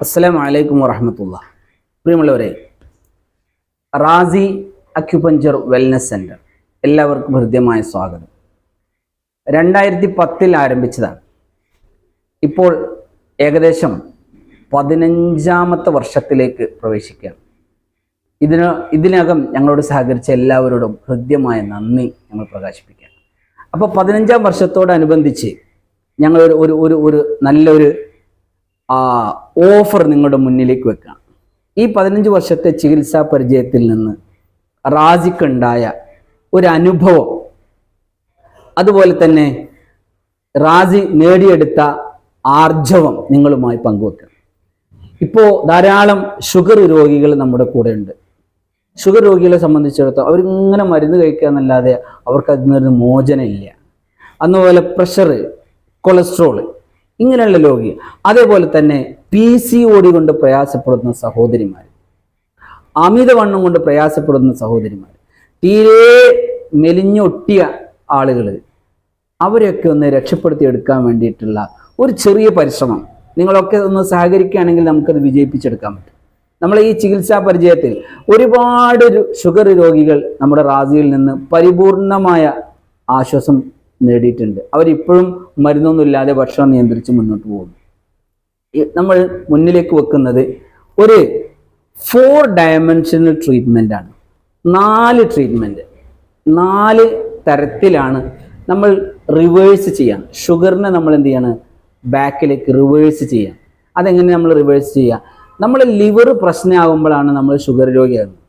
അസ്സലാമു അലൈക്കും വറഹമത്തുള്ള പ്രിയമുള്ളവരെ റാസി അക്യുപഞ്ചർ വെൽനസ് സെന്റർ എല്ലാവർക്കും ഹൃദ്യമായ സ്വാഗതം. രണ്ടായിരത്തി പത്തിൽ ആരംഭിച്ചതാണ്. ഇപ്പോൾ ഏകദേശം പതിനഞ്ചാമത്തെ വർഷത്തിലേക്ക് പ്രവേശിക്കുകയാണ്. ഇതിന് ഇതിനകം ഞങ്ങളോട് സഹകരിച്ച എല്ലാവരോടും ഹൃദ്യമായ നന്ദി ഞങ്ങൾ പ്രകാശിപ്പിക്കുകയാണ്. അപ്പോൾ പതിനഞ്ചാം വർഷത്തോടനുബന്ധിച്ച് ഞങ്ങൾ ഒരു ഒരു ഒരു നല്ലൊരു ആ ഓഫർ നിങ്ങളുടെ മുന്നിലേക്ക് വെക്കാം ഈ പതിനഞ്ച് വർഷത്തെ ചികിത്സാ പരിചയത്തിൽ നിന്ന് റാസിക്കുണ്ടായ ഒരു അനുഭവം. അതുപോലെ തന്നെ റാസി നേടിയെടുത്ത ആർജവം നിങ്ങളുമായി പങ്കുവെക്കണം. ഇപ്പോൾ ധാരാളം ഷുഗർ രോഗികൾ നമ്മുടെ കൂടെ ഉണ്ട് ഷുഗർ രോഗികളെ സംബന്ധിച്ചിടത്തോളം അവരിങ്ങനെ മരുന്ന് കഴിക്കുക എന്നല്ലാതെ അവർക്ക് അതിൽ നിന്നൊരു മോചനമില്ല. അതുപോലെ പ്രഷർ കൊളസ്ട്രോൾ ഇങ്ങനെയുള്ള രോഗി അതേപോലെ തന്നെ പി സി ഡി കൊണ്ട് പ്രയാസപ്പെടുന്ന സഹോദരിമാർ അമിതവണ്ണം കൊണ്ട് പ്രയാസപ്പെടുന്ന സഹോദരിമാർ തീരെ മെലിഞ്ഞൊട്ടിയ ആളുകൾ അവരെയൊക്കെ ഒന്ന് രക്ഷപ്പെടുത്തി എടുക്കാൻ വേണ്ടിയിട്ടുള്ള ഒരു ചെറിയ പരിശ്രമം. നിങ്ങളൊക്കെ ഒന്ന് സഹകരിക്കുകയാണെങ്കിൽ നമുക്കത് വിജയിപ്പിച്ചെടുക്കാൻ പറ്റും. നമ്മൾ ഈ ചികിത്സാ പരിചയത്തിൽ ഒരുപാട് ഷുഗർ രോഗികൾ നമ്മുടെ റാസിയിൽ നിന്ന് പരിപൂർണമായ ആശ്വാസം നേടിയിട്ടുണ്ട്. അവരിപ്പോഴും മരുന്നൊന്നുമില്ലാതെ ഭക്ഷണം നിയന്ത്രിച്ച് മുന്നോട്ട് പോകുന്നു. നമ്മൾ മുന്നിലേക്ക് വെക്കുന്നത് ഒരു ഫോർ ഡയമെൻഷനൽ ട്രീറ്റ്മെന്റ് ആണ്. നാല് ട്രീറ്റ്മെന്റ് നാല് തരത്തിലാണ് നമ്മൾ റിവേഴ്സ് ചെയ്യാം ഷുഗറിനെ നമ്മൾ എന്ത് ചെയ്യാണ്? ബാക്കിലേക്ക് റിവേഴ്സ് ചെയ്യാം അതെങ്ങനെ നമ്മൾ റിവേഴ്സ് ചെയ്യുക നമ്മൾ ലിവർ പ്രശ്നമാകുമ്പോഴാണ് നമ്മൾ ഷുഗർ രോഗിയാകുന്നത്.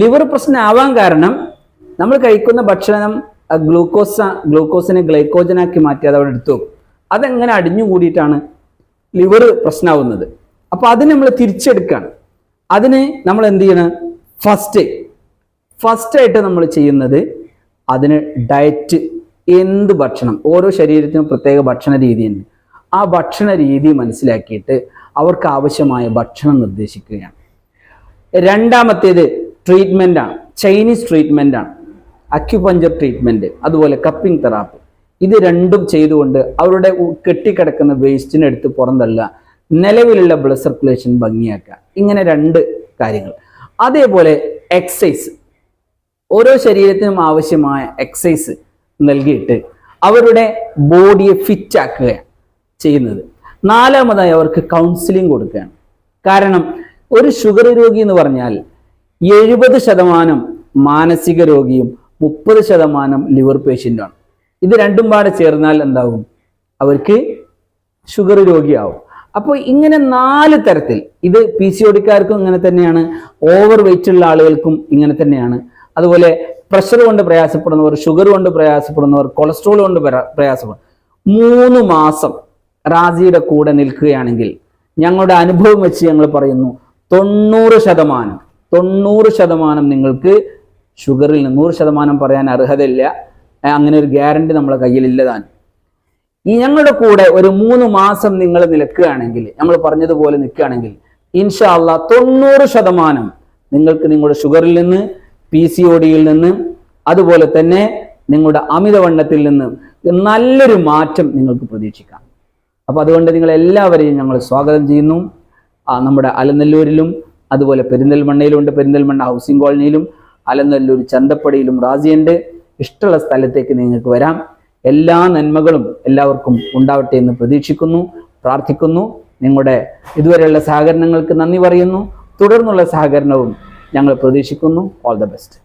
ലിവർ പ്രശ്നമാവാൻ കാരണം നമ്മൾ കഴിക്കുന്ന ഭക്ഷണം ഗ്ലൂക്കോസ് ഗ്ലൂക്കോസിനെ ഗ്ലൈക്കോജനാക്കി മാറ്റി അത് അവിടെ എടുത്തു വെക്കും. അതെങ്ങനെ അടിഞ്ഞു കൂടിയിട്ടാണ് ലിവർ പ്രശ്നമാവുന്നത് അപ്പോൾ അതിന് നമ്മൾ തിരിച്ചെടുക്കുകയാണ്. അതിന് നമ്മൾ എന്ത് ചെയ്യണം? ഫസ്റ്റ് ഫസ്റ്റ് ആയിട്ട് നമ്മൾ ചെയ്യുന്നത് അതിന് ഡയറ്റ് എന്ത് ഭക്ഷണം? ഓരോ ശരീരത്തിനും പ്രത്യേക ഭക്ഷണ രീതിയുണ്ട്. ആ ഭക്ഷണ രീതി മനസ്സിലാക്കിയിട്ട് അവർക്ക് ആവശ്യമായ ഭക്ഷണം നിർദ്ദേശിക്കുകയാണ്. രണ്ടാമത്തേത് ട്രീറ്റ്മെന്റാണ് ചൈനീസ് ട്രീറ്റ്മെന്റാണ് അക്യുപഞ്ചർ ട്രീറ്റ്മെന്റ് അതുപോലെ കപ്പിംഗ് തെറാപ്പി ഇത് രണ്ടും ചെയ്തുകൊണ്ട് അവരുടെ കെട്ടിക്കിടക്കുന്ന വേസ്റ്റിനെ എടുത്ത് പുറന്തള്ളുക നിലവിലുള്ള ബ്ലഡ് സർക്കുലേഷൻ ഭംഗിയാക്കുക. ഇങ്ങനെ രണ്ട് കാര്യങ്ങൾ. അതേപോലെ എക്സസൈസ് ഓരോ ശരീരത്തിനും ആവശ്യമായ എക്സസൈസ് നൽകിയിട്ട് അവരുടെ ബോഡിയെ ഫിറ്റാക്കുക ചെയ്യുന്നത്. നാലാമതായി അവർക്ക് കൗൺസിലിംഗ് കൊടുക്കുകയാണ്. കാരണം ഒരു ഷുഗർ രോഗി എന്ന് പറഞ്ഞാൽ എഴുപത് ശതമാനം മാനസിക രോഗിയും മുപ്പത് ശതമാനം ലിവർ പേഷ്യന്റാണ് ഇത് രണ്ടും പാടെ ചേർന്നാൽ എന്താകും അവർക്ക് ഷുഗർ രോഗിയാവും. അപ്പോൾ ഇങ്ങനെ നാല് തരത്തിൽ ഇത് പി സി ഒടിക്കാർക്കും ഇങ്ങനെ തന്നെയാണ് ഓവർ വെയിറ്റ് ഉള്ള ആളുകൾക്കും ഇങ്ങനെ തന്നെയാണ്. അതുപോലെ പ്രഷർ കൊണ്ട് പ്രയാസപ്പെടുന്നവർ ഷുഗർ കൊണ്ട് പ്രയാസപ്പെടുന്നവർ കൊളസ്ട്രോൾ കൊണ്ട് പ്രയാസപ്പെടുന്നു പ്രയാസപ്പെടും മൂന്ന് മാസം റാസിയുടെ കൂടെ നിൽക്കുകയാണെങ്കിൽ ഞങ്ങളുടെ അനുഭവം വെച്ച് ഞങ്ങൾ പറയുന്നു തൊണ്ണൂറ് ശതമാനം തൊണ്ണൂറ് ശതമാനം നിങ്ങൾക്ക് ഷുഗറിൽ നൂറ് ശതമാനം പറയാൻ അർഹതയില്ല. അങ്ങനെ ഒരു ഗ്യാരണ്ടി നമ്മളെ കയ്യിലില്ലതാണ് ഈ ഞങ്ങളുടെ കൂടെ ഒരു മൂന്ന് മാസം നിങ്ങൾ നിൽക്കുകയാണെങ്കിൽ നമ്മൾ പറഞ്ഞതുപോലെ നിൽക്കുകയാണെങ്കിൽ ഇൻഷാ അള്ളാ തൊണ്ണൂറ് ശതമാനം നിങ്ങൾക്ക് നിങ്ങളുടെ ഷുഗറിൽ നിന്ന് പി സി ഒ ഡിയിൽ നിന്ന് അതുപോലെ തന്നെ നിങ്ങളുടെ അമിതവണ്ണത്തിൽ നിന്ന് നല്ലൊരു മാറ്റം നിങ്ങൾക്ക് പ്രതീക്ഷിക്കാം. അപ്പോൾ അതുകൊണ്ട് നിങ്ങൾ എല്ലാവരെയും ഞങ്ങൾ സ്വാഗതം ചെയ്യുന്നു. നമ്മുടെ അലനല്ലൂരിലും അതുപോലെ പെരിന്തൽമണ്ണയിലുണ്ട് പെരിന്തൽമണ്ണ ഹൗസിംഗ് കോളനിയിലും അലനല്ലൂർ ചന്തപ്പടിയിലും റാസിയന്റെ ഇഷ്ടമുള്ള സ്ഥലത്തേക്ക് നിങ്ങൾക്ക് വരാം. എല്ലാ നന്മകളും എല്ലാവർക്കും ഉണ്ടാവട്ടെ എന്ന് പ്രതീക്ഷിക്കുന്നു പ്രാർത്ഥിക്കുന്നു. നിങ്ങളുടെ ഇതുവരെയുള്ള സഹകരണങ്ങൾക്ക് നന്ദി പറയുന്നു. തുടർന്നുള്ള സഹകരണവും ഞങ്ങൾ പ്രതീക്ഷിക്കുന്നു. All the best